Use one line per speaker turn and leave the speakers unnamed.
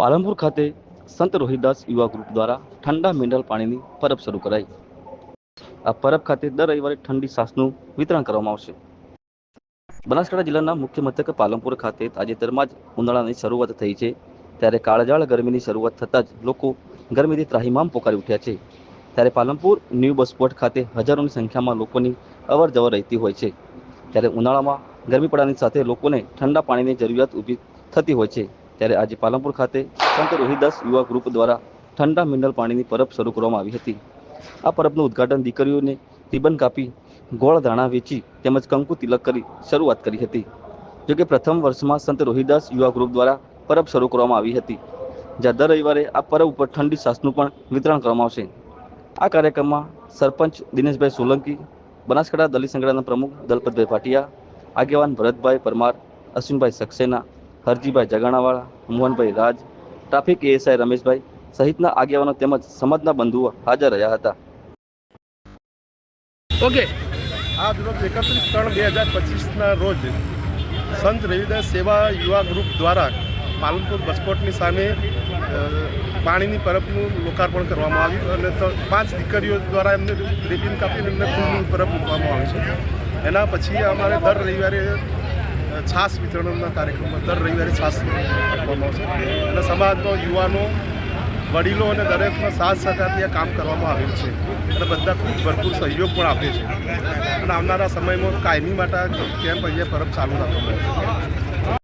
પાલનપુર ખાતે સંત રોહિદાસ યુવા ગ્રુપ દ્વારા ઠંડા મિનરલ પાણીની પરબ શરૂ કરાઈ. આ પરબ ખાતે દર રવિવારે ઠંડી સાસનું વિતરણ કરવામાં આવશે. બનાસકાંઠા જિલ્લાના મુખ્ય મથક પાલનપુર ખાતે તાજેતરમાં જ ઉનાળાની શરૂઆત થઈ છે. ત્યારે કાળજાળ ગરમીની શરૂઆત થતાં જ લોકો ગરમીથી ત્રાહીમામ પોકારી ઉઠ્યા છે. ત્યારે પાલનપુર ન્યૂ બસપોર્ટ ખાતે હજારોની સંખ્યામાં લોકોની અવર જવર રહેતી હોય છે. ત્યારે ઉનાળામાં ગરમી પડવાની સાથે લોકોને ઠંડા પાણીની જરૂરિયાત ઊભી થતી હોય છે. ત્યારે આજે પાલનપુર ખાતે સંત રોહિદાસ યુવા ગ્રુપ દ્વારા ઠંડા મિનરલ પાણીની પરબ શરૂ કરવામાં આવી હતી. આ પરબનું ઉદ્ઘાટન દીકરીઓને રિબન કાપી, ગોળ ધાણા વેચી તેમજ કંકુ તિલક કરી શરૂઆત કરી હતી જોકે પ્રથમ વર્ષમાં સંત રોહિદાસ યુવા ગ્રુપ દ્વારા પરબ શરૂ કરવામાં આવી હતી. જ્યાં દર રવિવારે આ પરબ ઉપર ઠંડી સાસનું પણ વિતરણ કરવામાં આવશે. આ કાર્યક્રમમાં સરપંચ દિનેશભાઈ સોલંકી, બનાસકાંઠા દલિત સંગઠનના પ્રમુખ દલપતભાઈ ભાટિયા, આગેવાન ભરતભાઈ પરમાર, અશ્વિનભાઈ સક્સેના હરજીભાઈ જગાણાવાળા મોહનભાઈ રાજ ટ્રાફિક એએસઆઈ રમેશભાઈ સહિતના આગેવાનો તેમજ સમાજના બંધુઓ હાજર રહ્યા હતા.
ઓકે.
આજ રોજ એકત્રીસ ત્રણ બે હજાર પચીસના રોજ સંત રવિદાસ સેવા યુવા ગ્રુપ દ્વારા પાલનપુર બસપોર્ટની સામે પાણીની પરબનું લોકાર્પણ કરવામાં આવ્યું અને પાંચ દીકરીઓ દ્વારા એમને રિબિન કાપીને એમને ફૂલની પરબ મૂકવામાં આવ્યું છે. એના પછી અમારે દર રવિવારે છાસ વિતરણના કાર્યક્રમમાં દર રવિવારે છાસ આપવામાં આવશે. અને સમાજનો યુવાનો, વડીલો અને દરેકનો સાથ સહકારથી આ કામ કરવામાં આવ્યું છે. અને બધા ખૂબ ભરપૂર સહયોગ પણ આપે છે. અને આવનારા સમયમાં કાયમી માટે કેમ અહીંયા પરબ ચાલુ રાખવામાં આવશે.